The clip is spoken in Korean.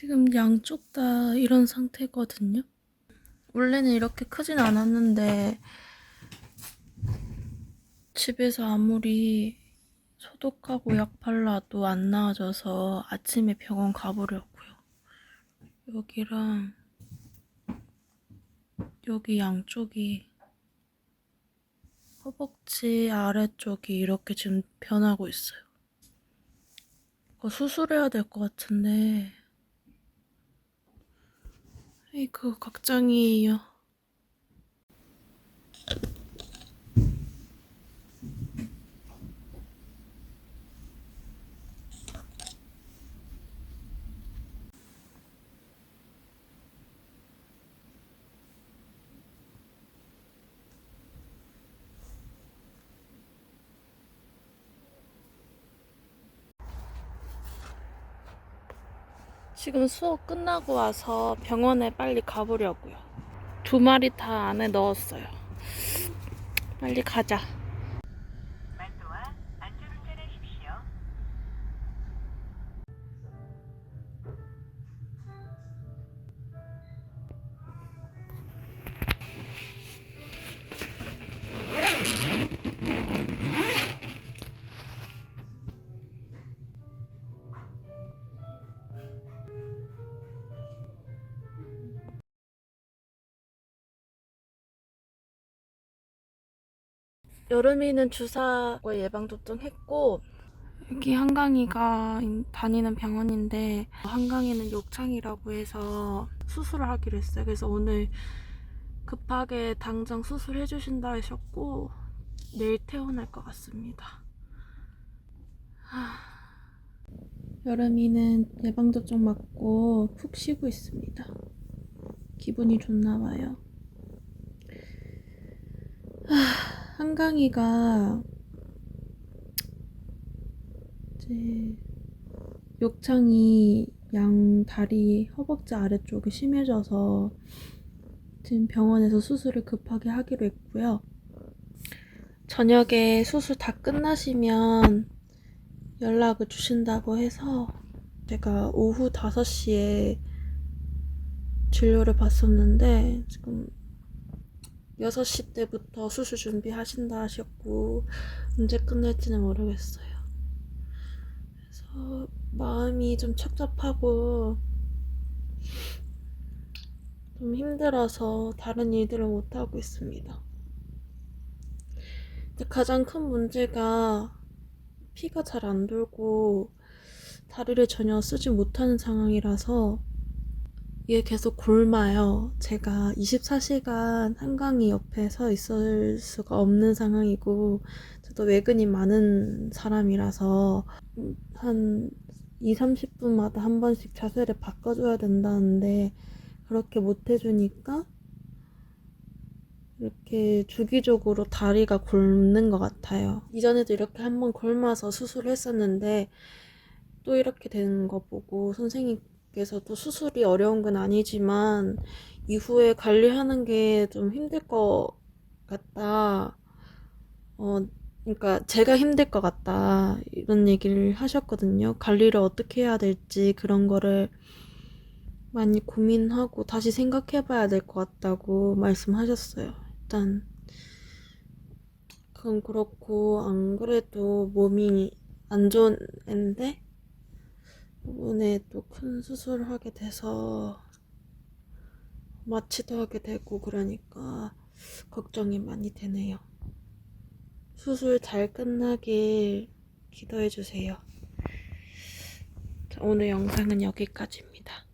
지금 양쪽 다 이런 상태거든요. 원래는 이렇게 크진 않았는데 집에서 아무리 소독하고 약 발라도 안 나아져서 아침에 병원 가보려고요. 여기랑 여기 양쪽이 허벅지 아래쪽이 이렇게 지금 변하고 있어요. 수술해야 될 것 같은데 에이그 각장이에요. 지금 수업 끝나고 와서 병원에 빨리 가보려고요. 두 마리 다 안에 넣었어요. 빨리 가자. 여름이는 주사 예방접종 했고 여기 한강이가 다니는 병원인데 한강이는 욕창이라고 해서 수술을 하기로 했어요. 그래서 오늘 급하게 당장 수술해 주신다 하셨고 내일 퇴원할 것 같습니다. 하... 여름이는 예방접종 맞고 푹 쉬고 있습니다. 기분이 좋나 봐요. 한강이가 이제 욕창이 양 다리 허벅지 아래쪽이 심해져서 지금 병원에서 수술을 급하게 하기로 했고요. 저녁에 수술 다 끝나시면 연락을 주신다고 해서 제가 오후 5시에 진료를 받았는데 지금 6시 때부터 수술 준비하신다 하셨고 언제 끝날지는 모르겠어요. 그래서 마음이 좀 착잡하고 좀 힘들어서 다른 일들을 못하고 있습니다. 가장 큰 문제가 피가 잘 안 돌고 다리를 전혀 쓰지 못하는 상황이라서 이게 계속 곪아요. 제가 24시간 한강이 옆에 서 있을 수가 없는 상황이고, 저도 외근이 많은 사람이라서, 한 2, 30분마다 한 번씩 자세를 바꿔줘야 된다는데, 그렇게 못 해주니까, 이렇게 주기적으로 다리가 곪는 것 같아요. 이전에도 이렇게 한번 곪아서 수술을 했었는데, 또 이렇게 되는 거 보고 선생님 께서도 수술이 어려운 건 아니지만 이후에 관리하는 게 좀 힘들 것 같다. 어, 그러니까 제가 힘들 것 같다. 이런 얘기를 하셨거든요. 관리를 어떻게 해야 될지 그런 거를 많이 고민하고 다시 생각해 봐야 될 것 같다고 말씀하셨어요. 일단 그건 그렇고 안 그래도 몸이 안 좋은 앤데 이번에 또 큰 수술을 하게 돼서 마취도 하게 되고 그러니까 걱정이 많이 되네요. 수술 잘 끝나길 기도해 주세요. 오늘 영상은 여기까지입니다.